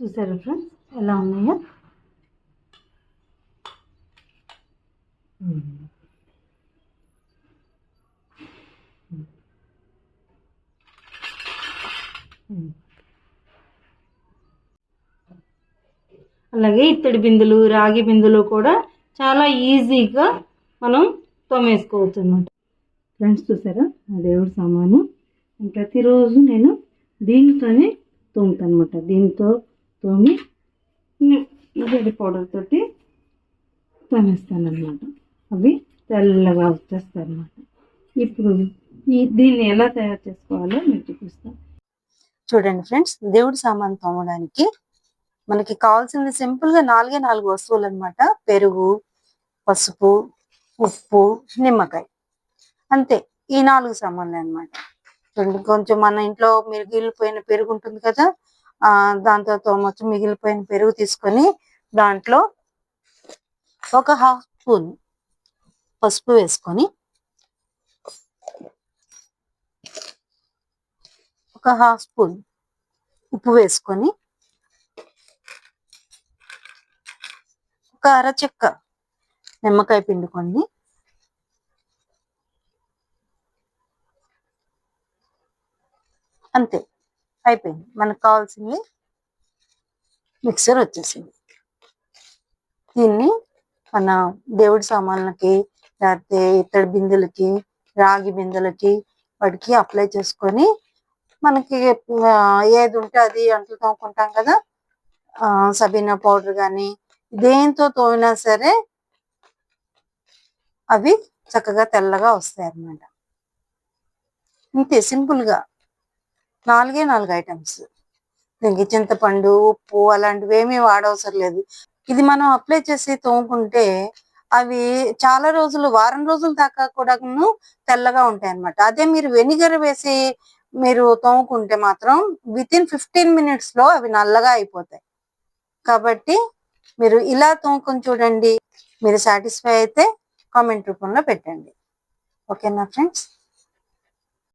చూసారు ఫ్రెండ్స్ ఎలా ఉన్నాయో? అలాగే ఇత్తడి బిందులు రాగి బిందులు కూడా చాలా ఈజీగా మనం తోమేసుకోవచ్చు అనమాట ఫ్రెండ్స్ చూసారా? నా దేవుడి సామాను. ప్రతిరోజు నేను దీనితోనే తోముతాను అనమాట దీంతో తోమి జడి పౌడర్ తోటి తోమేస్తాను అనమాట అవి తెల్లగా వచ్చేస్తాయి అనమాట ఇప్పుడు ఈ దీన్ని ఎలా తయారు చేసుకోవాలో మీకు చూపిస్తాను. చూడండి ఫ్రెండ్స్ దేవుడి సామాన్ తోమడానికి మనకి కావాల్సింది సింపుల్గా నాలుగే నాలుగు వస్తువులు అన్నమాట పెరుగు పసుపు ఉప్పు నిమ్మకాయ. అంతే ఈ నాలుగు సామాన్లు అన్నమాట. చూడండి కొంచెం మన ఇంట్లో మిగిలిపోయిన పెరుగు ఉంటుంది కదా ఆ దాంతో తోమొచ్చు మిగిలిపోయిన పెరుగు తీసుకొని దాంట్లో ఒక హాఫ్ స్పూన్ పసుపు వేసుకొని ఒక హాఫ్ స్పూన్ ఉప్పు వేసుకొని ఒక అర చెక్క నిమ్మకాయ పిండుకొని అంతే. అయిపోయింది. మనకు కావాల్సింది మిక్సర్ వచ్చేసింది. దీన్ని మన దేవుడి సామాన్లకి లేకపోతే ఇత్తడి బిందెలకి రాగి బిందెలకి వాటికి అప్లై చేసుకొని మనకి ఏది ఉంటే అది అంటూ తోముకుంటాం కదా. సబీనా పౌడర్ కానీ దేంతో తోమినా సరే అవి చక్కగా తెల్లగా వస్తాయి అన్నమాట ఇంతే సింపుల్గా నాలుగే నాలుగు ఐటమ్స్. దీనికి చింతపండు ఉప్పు అలాంటివి ఏమీ వాడవసరం లేదు. ఇది మనం అప్లై చేసి తోముకుంటే అవి చాలా రోజులు వారం రోజుల దాకా కూడా తెల్లగా ఉంటాయి అన్నమాట అదే మీరు వెనిగర్ వేసి మీరు తోముకుంటే మాత్రం విత్ ఇన్ ఫిఫ్టీన్ మినిట్స్లో అవి నల్లగా అయిపోతాయి. కాబట్టి మీరు ఇలా తోముకొని చూడండి. మీరు సాటిస్ఫై అయితే కామెంట్ రూపంలో పెట్టండి. ఓకేనా ఫ్రెండ్స్